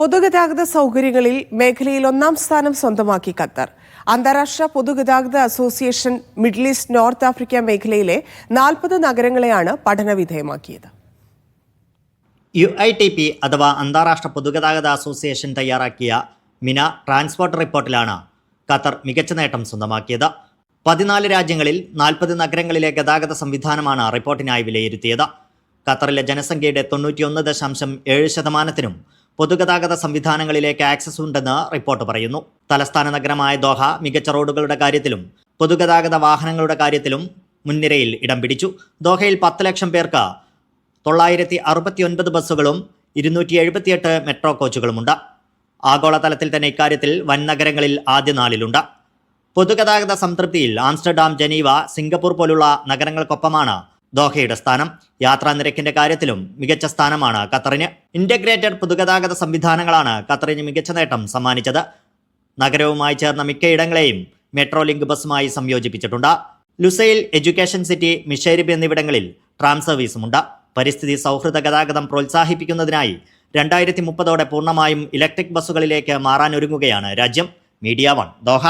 പൊതുഗതാഗത സൗകര്യങ്ങളിൽ മേഖലയിൽ ഒന്നാം സ്ഥാനം സ്വന്തമാക്കി ഖത്തർ. അന്താരാഷ്ട്ര പൊതുഗതാഗത association Middle East North Africa മേഖലയിലെ നാൽപ്പത് നഗരങ്ങളെയാണ് പഠനവിധേയമാക്കിയത്. യു ഐ ടി പി അഥവാ അന്താരാഷ്ട്ര പൊതുഗതാഗത അസോസിയേഷൻ തയ്യാറാക്കിയ മിന ട്രാൻസ്പോർട്ട് റിപ്പോർട്ടിലാണ് ഖത്തർ മികച്ച നേട്ടം സ്വന്തമാക്കിയത്. പതിനാല് രാജ്യങ്ങളിൽ നാൽപ്പത് നഗരങ്ങളിലെ ഗതാഗത സംവിധാനമാണ് റിപ്പോർട്ടിനായി വിലയിരുത്തിയത്. ഖത്തറിലെ ജനസംഖ്യയുടെ തൊണ്ണൂറ്റിയൊന്ന് ദശാംശം ഏഴ് ശതമാനത്തിനും പൊതുഗതാഗത സംവിധാനങ്ങളിലേക്ക് ആക്സസ് ഉണ്ടെന്ന് റിപ്പോർട്ട് പറയുന്നു. തലസ്ഥാന നഗരമായ ദോഹ മികച്ച റോഡുകളുടെ കാര്യത്തിലും പൊതുഗതാഗത വാഹനങ്ങളുടെ കാര്യത്തിലും മുൻനിരയിൽ ഇടം പിടിച്ചു. ദോഹയിൽ പത്ത് ലക്ഷം പേർക്ക് തൊള്ളായിരത്തി അറുപത്തിയൊൻപത് ബസ്സുകളും ഇരുന്നൂറ്റി എഴുപത്തിയെട്ട് മെട്രോ കോച്ചുകളുമുണ്ട്. ആഗോളതലത്തിൽ തന്നെ ഇക്കാര്യത്തിൽ വൻ നഗരങ്ങളിൽ ആദ്യ നാലിലുണ്ട്. പൊതുഗതാഗത സംതൃപ്തിയിൽ ആംസ്റ്റർഡാം ജനീവ സിംഗപ്പൂർ പോലുള്ള നഗരങ്ങൾക്കൊപ്പമാണ് ദോഹയുടെ സ്ഥാനം യാത്രാ നിരക്കിന്റെ കാര്യത്തിലും മികച്ച സ്ഥാനമാണ് ഖത്തറിന്. ഇന്റഗ്രേറ്റഡ് പൊതുഗതാഗത സംവിധാനങ്ങളാണ് ഖത്തറിന് മികച്ച നേട്ടം സമ്മാനിച്ചത്. നഗരവുമായി ചേർന്ന മിക്കയിടങ്ങളെയും മെട്രോ ലിങ്ക് ബസ്സുമായി സംയോജിപ്പിച്ചിട്ടുണ്ട്. ലുസൈൽ എഡ്യൂക്കേഷൻ സിറ്റി മിഷേരിബ് എന്നിവിടങ്ങളിൽ ട്രാം സർവീസുമുണ്ട് പരിസ്ഥിതി സൗഹൃദ ഗതാഗതം പ്രോത്സാഹിപ്പിക്കുന്നതിനായി രണ്ടായിരത്തി മുപ്പതോടെ പൂർണമായും ഇലക്ട്രിക് ബസ്സുകളിലേക്ക് മാറാനൊരുങ്ങുകയാണ് രാജ്യം. Media One Doha.